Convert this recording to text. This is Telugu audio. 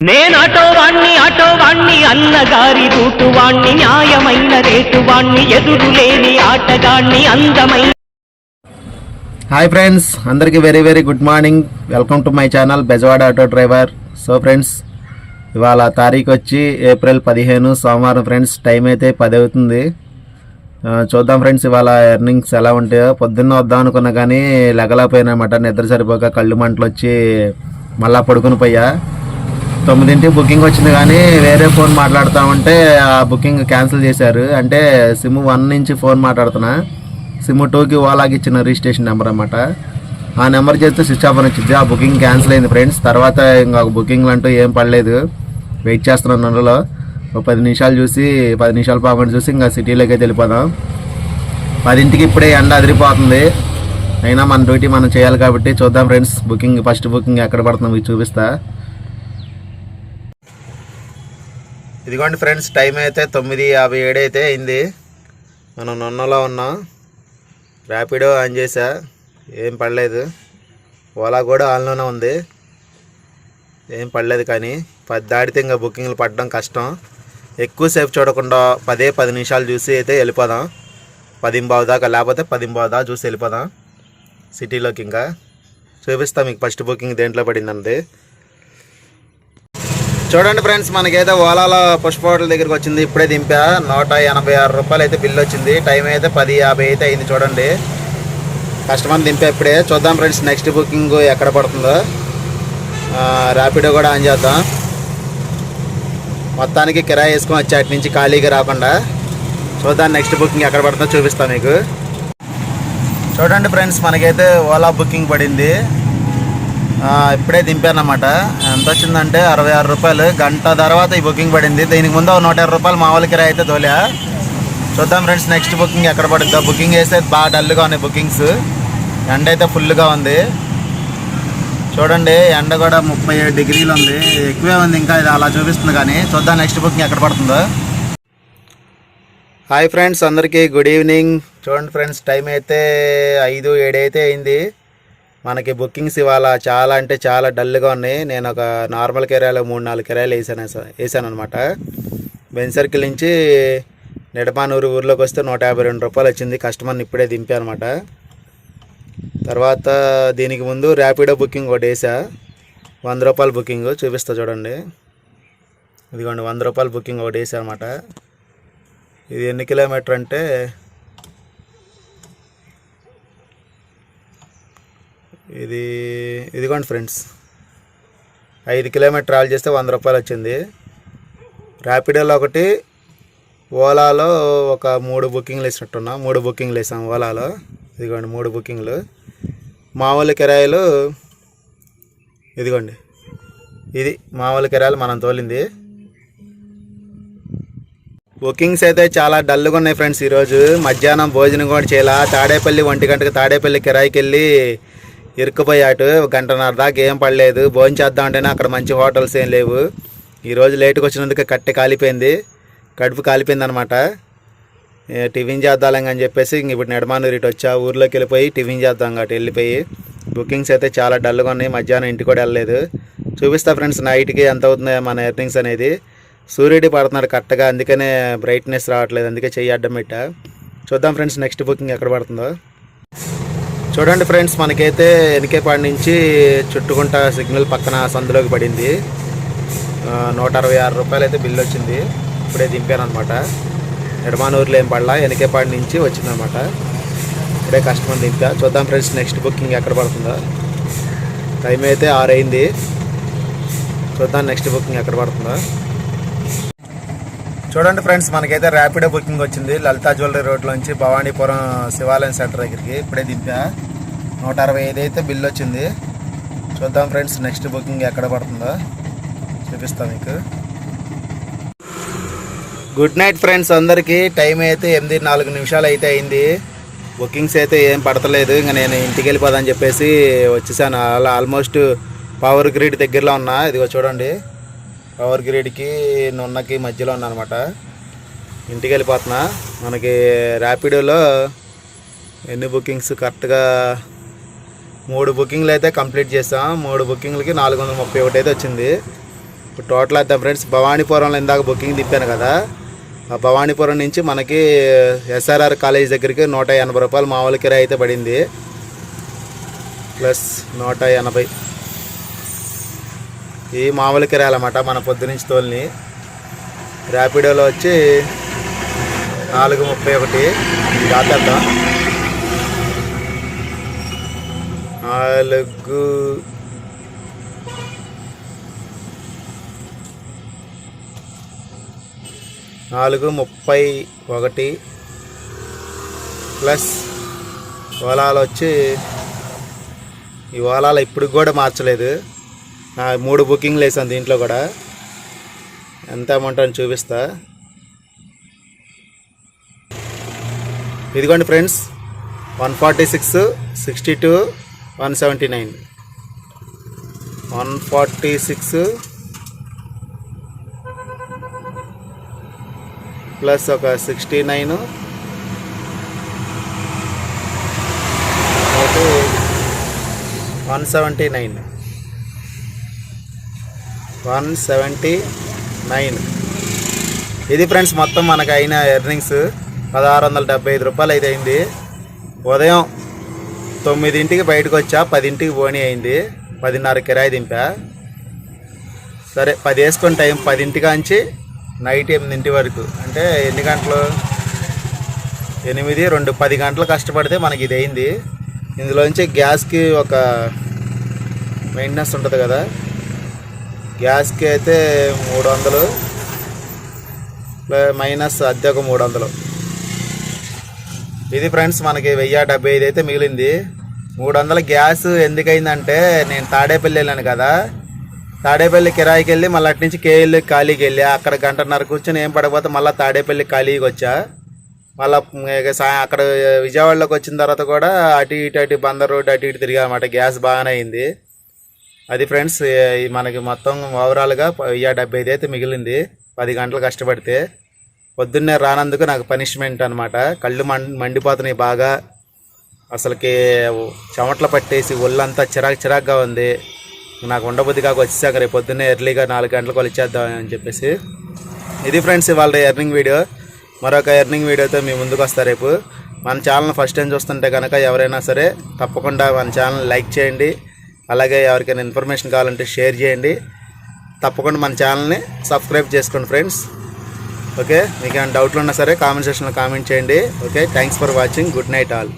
నేను ఆటో వాణ్ణి అన్నగారి రూటువాణ్ణి న్యాయమైన రేటువాణ్ణి ఎదురు లేని ఆటగాణ్ణి అందమైన హాయ్ ఫ్రెండ్స్ అందరికీ very very good morning welcome to my channel Bezawada auto driver so friends ఇవాళ తారీఖు వచ్చి ఏప్రిల్ పదిహేను సోమవారం ఫ్రెండ్స్ టైం అయితే పది అవుతుంది. చూద్దాం ఫ్రెండ్స్ ఇవాళ ఎర్నింగ్స్ ఎలా ఉంటాయో. పొద్దున్న వద్దాం అనుకున్నా కానీ లెగలేకపోయినమాట నిద్ర సరిపోక కళ్ళు మంటలు వచ్చి మళ్ళా పడుకుని పోయా. తొమ్మిదింటికి బుకింగ్ వచ్చింది కానీ వేరే ఫోన్ మాట్లాడుతామంటే ఆ బుకింగ్ క్యాన్సిల్ చేశారు. అంటే సిమ్ వన్ నుంచి ఫోన్ మాట్లాడుతున్నా. సిమ్ టూకి ఓలాకి ఇచ్చిన రిజిస్ట్రేషన్ నెంబర్ అన్నమాట. ఆ నెంబర్ చేస్తే స్విచ్ ఆఫ్ అని వచ్చింది. ఆ బుకింగ్ క్యాన్సిల్ అయింది ఫ్రెండ్స్. తర్వాత ఇంకా బుకింగ్లు అంటూ ఏం పడలేదు. వెయిట్ చేస్తున్నాను నెలలో ఒక పది నిమిషాలు చూసి పది నిమిషాలు పాపని చూసి ఇంకా సిటీలోకి వెళ్ళిపోదాం. పదింటికి ఇప్పుడే ఎండ అదిరిపోతుంది. అయినా మన డ్యూటీ మనం చేయాలి కాబట్టి చూద్దాం ఫ్రెండ్స్. బుకింగ్ ఫస్ట్ బుకింగ్ ఎక్కడ పడుతుందో మీకు చూపిస్తా. ఇదిగోండి ఫ్రెండ్స్ టైం అయితే తొమ్మిది యాభై ఏడు అయితే అయింది. మనం నొన్నలో ఉన్నాం. ర్యాపిడో ఆన్ చేసా. ఏం పడలేదు. ఓలా కూడా ఆన్లోనే ఉంది. ఏం పడలేదు కానీ పది దాటితే ఇంకా బుకింగ్లు పడడం కష్టం. ఎక్కువసేపు చూడకుండా పదే పది నిమిషాలు చూసి అయితే వెళ్ళిపోదాం. పదింబావు దాకా లేకపోతే పదింబావు దాకా చూసి వెళ్ళిపోదాం. సిటీలోకి ఇంకా. చూపిస్తాం మీకు ఫస్ట్ బుకింగ్ దేంట్లో పడిందండి చూడండి ఫ్రెండ్స్ మనకైతే ఓలాలో పుష్ప హోటల్ దగ్గరికి వచ్చింది. ఇప్పుడే దింపా. నూట ఎనభై ఆరు రూపాయలు అయితే బిల్ వచ్చింది. టైం అయితే పది యాభై అయితే అయింది చూడండి. కస్టమర్ దింపా ఇప్పుడే. చూద్దాం ఫ్రెండ్స్ నెక్స్ట్ బుకింగ్ ఎక్కడ పడుతుందో. ర్యాపిడో కూడా ఆన్ చేద్దాం. మొత్తానికి కిరాయి వేసుకొని వచ్చి అటు నుంచి ఖాళీగా రాకుండా చూద్దాం నెక్స్ట్ బుకింగ్ ఎక్కడ పడుతుందో చూపిస్తాను మీకు. చూడండి ఫ్రెండ్స్ మనకైతే ఓలా బుకింగ్ పడింది. ఇప్పుడే దింపానమాట ఎంత వచ్చిందంటే అరవై ఆరు రూపాయలు. గంట తర్వాత ఈ బుకింగ్ పడింది. దీనికి ముందు నూట యాభై రూపాయలు మామూలు కిరాయి అయితే తోలా. చూద్దాం ఫ్రెండ్స్ నెక్స్ట్ బుకింగ్ ఎక్కడ పడుతుందో బుకింగ్ చేస్తే బాగా డల్గా ఉన్నాయి బుకింగ్స్. ఎండ అయితే ఫుల్గా ఉంది. చూడండి ఎండ కూడా ముప్పై ఏడు డిగ్రీలు ఉంది. ఎక్కువే ఉంది ఇంకా ఇది అలా చూపిస్తుంది కానీ. చూద్దాం నెక్స్ట్ బుకింగ్ ఎక్కడ పడుతుందో. హాయ్ ఫ్రెండ్స్ అందరికీ గుడ్ ఈవినింగ్. చూడండి ఫ్రెండ్స్ టైం అయితే ఐదు ఏడు అయితే అయింది. మనకి బుకింగ్స్ ఇవాళ చాలా అంటే చాలా డల్గా ఉన్నాయి. నేను ఒక నార్మల్ కెరాయిలో మూడు నాలుగు కెరాయిలు వేసాను వేసాను అనమాట బెన్ సర్కిల్ నుంచి నిడమానూరు ఊర్లోకి వస్తే నూట యాభై రెండు రూపాయలు వచ్చింది. కస్టమర్ని ఇప్పుడే దింపా అనమాట తర్వాత దీనికి ముందు ర్యాపిడో బుకింగ్ ఒకటి వేసా. వంద రూపాయల బుకింగ్ చూపిస్తా చూడండి. ఇదిగోండి వంద రూపాయల బుకింగ్ ఒకటి వేసా అనమాట ఇది ఎన్ని కిలోమీటర్ అంటే ఇది ఇదిగోండి ఫ్రెండ్స్. ఐదు కిలోమీటర్ ట్రావెల్ చేస్తే వంద రూపాయలు వచ్చింది. ర్యాపిడోలో ఒకటి ఓలాలో ఒక మూడు బుకింగ్లు వేసినట్టున్నా మూడు బుకింగ్లు వేసాం ఓలాలో. ఇదిగోండి మూడు బుకింగ్లు. మామూలు కిరాయిలు ఇదిగోండి. ఇది మామూలు కిరాయిలు మనం తోలింది. బుకింగ్స్ అయితే చాలా డల్గా ఉన్నాయి ఫ్రెండ్స్ ఈరోజు. మధ్యాహ్నం భోజనం కూడా చేయాల. తాడేపల్లి ఒంటి గంటకి తాడేపల్లి కిరాయికి వెళ్ళి ఇరుక్కుపోయాటు గంటన్నర దాకా ఏం పడలేదు భోజనం చేద్దాం అంటేనే అక్కడ మంచి హోటల్స్ ఏం లేవు. ఈరోజు లేట్కి వచ్చినందుకు కట్టె కాలిపోయింది కడుపు కాలిపోయింది అనమాట టిఫిన్ చేద్దాం అని చెప్పేసి ఇంక ఇప్పుడు నెడమానూరు ఇటు వచ్చా ఊర్లోకి వెళ్ళిపోయి టిఫిన్ చేద్దాం అటు వెళ్ళిపోయి. బుకింగ్స్ అయితే చాలా డల్గా ఉన్నాయి మధ్యాహ్నం ఇంటికి కూడా వెళ్ళలేదు. చూపిస్తా ఫ్రెండ్స్ నైట్కి ఎంత అవుతుందో మన ఎర్నింగ్స్ అనేది. సూర్యుడి పడుతున్నాడు కరెక్ట్గా అందుకనే బ్రైట్నెస్ రావట్లేదు అందుకే చెయ్యి అడ్డం పెట్టా. చూద్దాం ఫ్రెండ్స్ నెక్స్ట్ బుకింగ్ ఎక్కడ పడుతుందో. చూడండి ఫ్రెండ్స్ మనకైతే ఎనికేపాడు నుంచి చుట్టుకుంట సిగ్నల్ పక్కన సందులోకి పడింది. నూట అరవై ఆరు రూపాయలు అయితే బిల్లు వచ్చింది. ఇప్పుడే దింపాను అనమాట ఎడమానూరులో ఏం పడలా ఎనికేపాడు నుంచి వచ్చిందనమాట ఇప్పుడే కస్టమర్ దింపా. చూద్దాం ఫ్రెండ్స్ నెక్స్ట్ బుకింగ్ ఎక్కడ పడుతుందో. టైం అయితే ఆరు అయింది చూద్దాం నెక్స్ట్ బుకింగ్ ఎక్కడ పడుతుందో. చూడండి ఫ్రెండ్స్ మనకైతే ర్యాపిడో బుకింగ్ వచ్చింది. లలితా జ్యువెలరీ రోడ్లోంచి భవానీపురం శివాలయం సెంటర్ దగ్గరికి. ఇప్పుడే దింపా. నూట అరవై ఐదు అయితే బిల్ వచ్చింది. చూద్దాం ఫ్రెండ్స్ నెక్స్ట్ బుకింగ్ ఎక్కడ పడుతుందో చూపిస్తాం మీకు. గుడ్ నైట్ ఫ్రెండ్స్ అందరికీ. టైం అయితే ఎనిమిది నాలుగు నిమిషాలు అయితే అయింది. బుకింగ్స్ అయితే ఏం పడతలేదు. ఇంకా నేను ఇంటికి వెళ్ళిపోదని చెప్పేసి వచ్చేసాను. అలా ఆల్మోస్ట్ పవర్ గ్రిడ్ దగ్గరలో ఉన్నా. ఇదిగో చూడండి. పవర్ గ్రిడ్కి నున్నకి మధ్యలో ఉన్నా అనమాట. ఇంటికి వెళ్ళిపోతున్నా. మనకి ర్యాపిడోలో ఎన్ని బుకింగ్స్ కరెక్ట్గా మూడు బుకింగ్లు అయితే కంప్లీట్ చేసాం మూడు బుకింగ్లకి నాలుగు వందల ముప్పై ఒకటి అయితే వచ్చింది. ఇప్పుడు టోటల్ అయితే ఫ్రెండ్స్ భవానీపురంలో ఇందాక బుకింగ్ తిప్పాను కదా. ఆ భవానీపురం నుంచి మనకి ఎస్ఆర్ఆర్ కాలేజ్ దగ్గరికి నూట ఎనభై రూపాయలు మామూలు కిరాయి అయితే పడింది. ప్లస్ నూట ఎనభై. ఈ మామూలు కిరాయి అన్నమాట మన పొద్దునుంచి తోలిని. ర్యాపిడోలో వచ్చి నాలుగు ముప్పై ఒకటి. దాటేద్దాం. నాలుగు. నాలుగు ముప్పై ఒకటి. ప్లస్ ఓలాలు వచ్చి ఈ ఓలాలు ఇప్పుడు కూడా మార్చలేదు. నా మూడు బుకింగ్లు వేసాను దీంట్లో కూడా. ఎంత అమౌంట్ అని చూపిస్తా. ఇదిగోండి friends one forty six sixty two one seventy nine. One forty six plus ఒక సిక్స్టీ నైన్. ఒకటి one seventy nine. One seventy nine. ఇది ఫ్రెండ్స్ మొత్తం మనకు అయిన ఎర్నింగ్స్ పదహారు వందల డెబ్బై ఐదు రూపాయలు అయితే అయింది. ఉదయం తొమ్మిదింటికి బయటకు వచ్చా పదింటికి పోనీ అయింది. పదిన్నర కిరాయి దింపా. సరే పది వేసుకుని టైం పదింటికాంచి నైట్ ఎనిమిదింటి వరకు. అంటే ఎన్ని గంటలు? ఎనిమిది రెండు పది గంటలు కష్టపడితే మనకి ఇది అయింది. ఇందులోంచి గ్యాస్కి ఒక మెయింటెనెన్స్ ఉంటుంది కదా. గ్యాస్కి అయితే మూడు వందలు మైనస్ అద్దె ఒక మూడు వందలు. ఇది ఫ్రెండ్స్ మనకి వెయ్యి డెబ్బై ఐదు అయితే మిగిలింది. మూడు వందల గ్యాస్ ఎందుకైందంటే నేను తాడేపల్లి వెళ్ళాను కదా. తాడేపల్లి కిరాయికి వెళ్ళి మళ్ళీ అటు నుంచి కేఎల్లి ఖాళీకి వెళ్ళి. అక్కడ గంటన్నర కూర్చొని ఏం పడకపోతే మళ్ళీ తాడేపల్లి ఖాళీకి వచ్చా. మళ్ళీ సా- అక్కడ విజయవాడలోకి వచ్చిన తర్వాత కూడా అటు ఇటు అటు బందర్ రోడ్ అటు ఇటు తిరిగామన్నమాట గ్యాస్ బాగానే అయింది. అది ఫ్రెండ్స్ మనకి మొత్తం ఓవరాల్గా వెయ్యి డెబ్బై ఐదు అయితే మిగిలింది. పది గంటలు కష్టపడితే. పొద్దున్నే రానందుకు నాకు పనిష్మెంట్ అనమాట కళ్ళు మం మండిపోతున్నాయి బాగా. అసలుకి చెమటలు పట్టేసి ఒళ్ళంతా చిరాకు చిరాకుగా ఉంది. నాకు ఉండబుద్ధి కాక వచ్చేసాక రేపు పొద్దున్నే ఎర్లీగా నాలుగు గంటలకు వచ్చేద్దాం అని చెప్పేసి. ఇది ఫ్రెండ్స్ వాళ్ళ ఎర్నింగ్ వీడియో మరొక ఎర్నింగ్ వీడియోతో మీ ముందుకు వస్తా రేపు. మన ఛానల్ ఫస్ట్ టైం చూస్తుంటే కనుక ఎవరైనా సరే తప్పకుండా మన ఛానల్ లైక్ చేయండి. అలాగే ఎవరికైనా ఇన్ఫర్మేషన్ కావాలంటే షేర్ చేయండి. తప్పకుండా మన ఛానల్ని సబ్స్క్రైబ్ చేసుకోండి ఫ్రెండ్స్. ఓకే? మీకు ఏమైనా డౌట్లు ఉన్నా సరే కామెంట్ సెక్షన్లో కామెంట్ చేయండి. Okay? Thanks for watching good night all